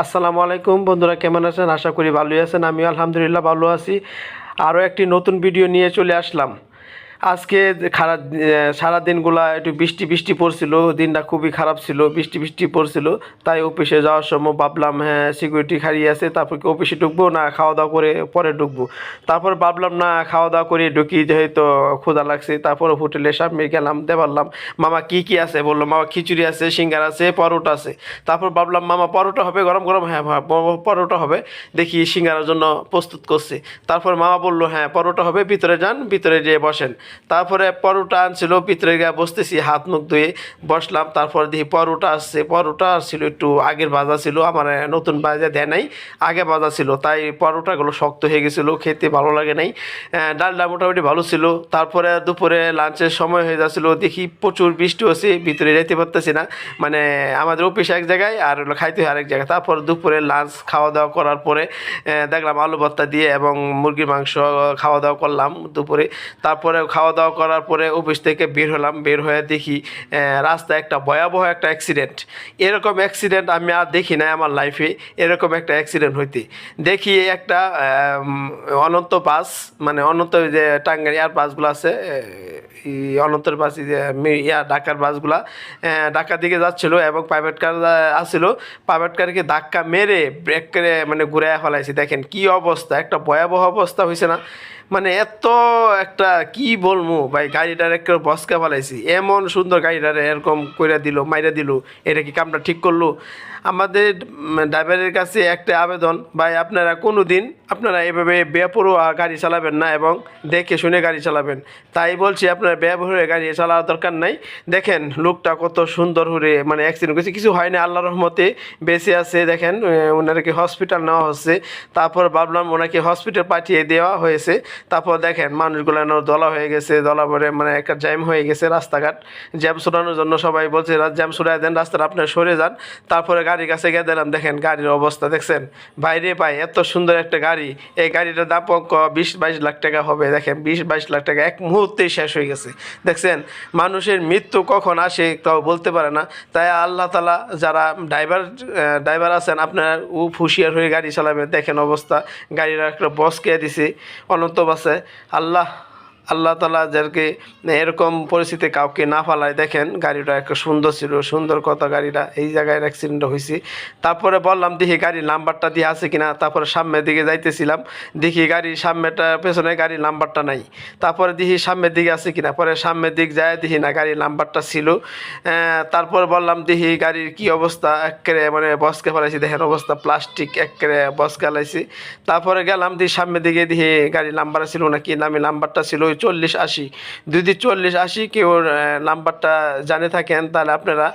আসসালামু আলাইকুম, বন্ধুরা কেমন আছেন? আশা করি ভালোই আছেন। আমিও আলহামদুলিল্লাহ ভালো আছি। আরও একটি নতুন ভিডিও নিয়ে চলে আসলাম। আজকে খারাপ সারা দিনগুলা একটু বৃষ্টি বৃষ্টি পড়ছিল দিনটা খুবই খারাপ ছিল বৃষ্টি বৃষ্টি পড়ছিল। তাই অফিসে যাওয়ার সময় ভাবলাম হ্যাঁ সিকিউরিটি খাড়িয়ে আছে তারপর কি অফিসে ঢুকবো না খাওয়া দাওয়া করে পরে ঢুকবো? তারপর ভাবলাম না খাওয়া দাওয়া করে ঢুকি যেহেতু ক্ষুধা লাগছে তারপর হোটেলের সামনে গেলাম দে বললাম মামা কি কি আছে? বলল মামা খিচুড়ি আছে সিঙ্গার আছে পরোটা আছে। তারপর ভাবলাম মামা পরোটা হবে গরম গরম? হ্যাঁ, পরোটা হবে। দেখি সিঙ্গারার জন্য প্রস্তুত করছে। তারপর মামা বলল হ্যাঁ পরোটা হবে ভিতরে যান ভিতরে যেয়ে বসেন। তারপরে পরোটা আনছিল, ভিতরে গিয়ে বসতেছি, হাত মুখ ধুয়ে বসলাম, তারপর দেখি পরোটা আসছে। পরোটা ছিল একটু আগের বাজা ছিল, আমার নতুন ভাজা দেয় নাই, আগে বাজা ছিল, তাই পরোটাগুলো শক্ত হয়ে গেছিল, খেতে ভালো লাগে নাই। ডালটা মোটামুটি ভালো ছিল। তারপরে দুপুরে লাঞ্চের সময় হয়ে যাচ্ছিল, দেখি প্রচুর বৃষ্টি হচ্ছে, ভিতরে যেতে পারতেছি না। মানে আমাদের অফিস এক জায়গায় আর খাইতে হয় আরেক জায়গায়। তারপর দুপুরে লাঞ্চ খাওয়া দাওয়া করার পরে দেখলাম আলু ভর্তা দিয়ে এবং মুরগির মাংস খাওয়া দাওয়া করলাম দুপুরে। তারপরে খাওয়া দাওয়া করার পরে অফিস থেকে বের হলাম, বের হয়ে দেখি রাস্তায় একটা ভয়াবহ একটা অ্যাক্সিডেন্ট এরকম অ্যাক্সিডেন্ট আমি আর দেখি নাই আমার লাইফে এরকম একটা অ্যাক্সিডেন্ট হইতে। দেখি একটা অনন্ত বাস মানে অনন্ত যে টাঙ্গারি আর বাসগুলো আছে অনন্তর বাস ইয়া, ঢাকার বাসগুলা ঢাকার দিকে যাচ্ছিল এবং প্রাইভেট কার আসছিল। প্রাইভেট কারকে ধাক্কা মেরে, ব্রেক করে মানে ঘুরে ফেলাইছে। দেখেন কি অবস্থা, একটা ভয়াবহ অবস্থা হয়েছে না। মানে এত একটা কি বলব? ভাই গাড়িটার একটা বসকা ফেলাইছি। এমন সুন্দর গাড়িটারে এরকম কইরা দিল মাইরা দিল এটা কি কামটা ঠিক করল? আমাদের ড্রাইভারের কাছে একটা আবেদন ভাই আপনারা কোনো দিন আপনারা এভাবে বেপরোয়া গাড়ি চালাবেন না এবং দেখে শুনে গাড়ি চালাবেন। তাই বলছি আপনারা বেপরোয়া গাড়ি চালানোর দরকার নাই। দেখেন লোকটা কত সুন্দর করে মানে অ্যাক্সিডেন্ট করেছে কিছু হয় না আল্লাহ রহমতে বেঁচে আছে দেখেন আহ, ওনাকে হসপিটাল নেওয়া হচ্ছে। তারপর ভাবলাম ওনাকে হসপিটাল পাঠিয়ে দেওয়া হয়েছে। তারপর দেখেন মানুষগুলো দলা হয়ে গেছে দলা পরে মানে একটা জ্যাম হয়ে গেছে রাস্তাঘাট। জ্যাম সরানোর জন্য সবাই বলছে জ্যাম সরাই দেন, রাস্তাটা আপনার সরে যান। তারপরে গাড়ির কাছে গিয়ে দিলাম দেখেন গাড়ির অবস্থা, দেখছেন? বাইরে পাই এত সুন্দর একটা গাড়ি। এই গাড়িটার দাম বিশ, বাইশ লাখ টাকা হবে, দেখেন, বিশ, বাইশ লাখ টাকা এক মুহূর্তেই শেষ হয়ে গেছে। দেখছেন? মানুষের মৃত্যু কখন আসে কেউ বলতে পারে না। তাই আল্লাহ তালা যারা ড্রাইভার ড্রাইভার আছেন, আপনার ও হুঁশিয়ার হয়ে গাড়ি চালাবেন। দেখেন অবস্থা, গাড়ির একটা বস কে দিছে, অনন্ত বাসে আল্লাহ আল্লাহ তালা যাদেরকে এরকম পরিস্থিতি কাউকে না ফালায়, দেখেন গাড়িটা একটা সুন্দর ছিল, সুন্দর কথা গাড়িটা, এই জায়গায় অ্যাক্সিডেন্ট হয়েছে তারপরে বললাম, দেখি গাড়ির নাম্বারটা দিয়ে আছে কিনা? তারপরে সামনের দিকে যাইতেছিলাম, দেখি গাড়ির সামনেটা পেছনে গাড়ির নাম্বারটা নাই। তারপরে দেখি সামনের দিকে আছে কিনা? পরে সামনের দিক যায়, দেখি না গাড়ির নাম্বারটা ছিল। তারপর বললাম, দেখি গাড়ির কি অবস্থা? একেবারে মানে বসকে ফেলাইছি, দেখেন অবস্থা প্লাস্টিক একেবারে বসকে ফেলাইছি। তারপরে গেলাম, দেখি সামনের দিকে, দেখি গাড়ির নাম্বার ছিল না কি নামে নাম্বারটা ছিল চল্লিশ আশি। যদি চল্লিশ আশি কেউ নাম্বারটা জানে থাকেন তাহলে আপনারা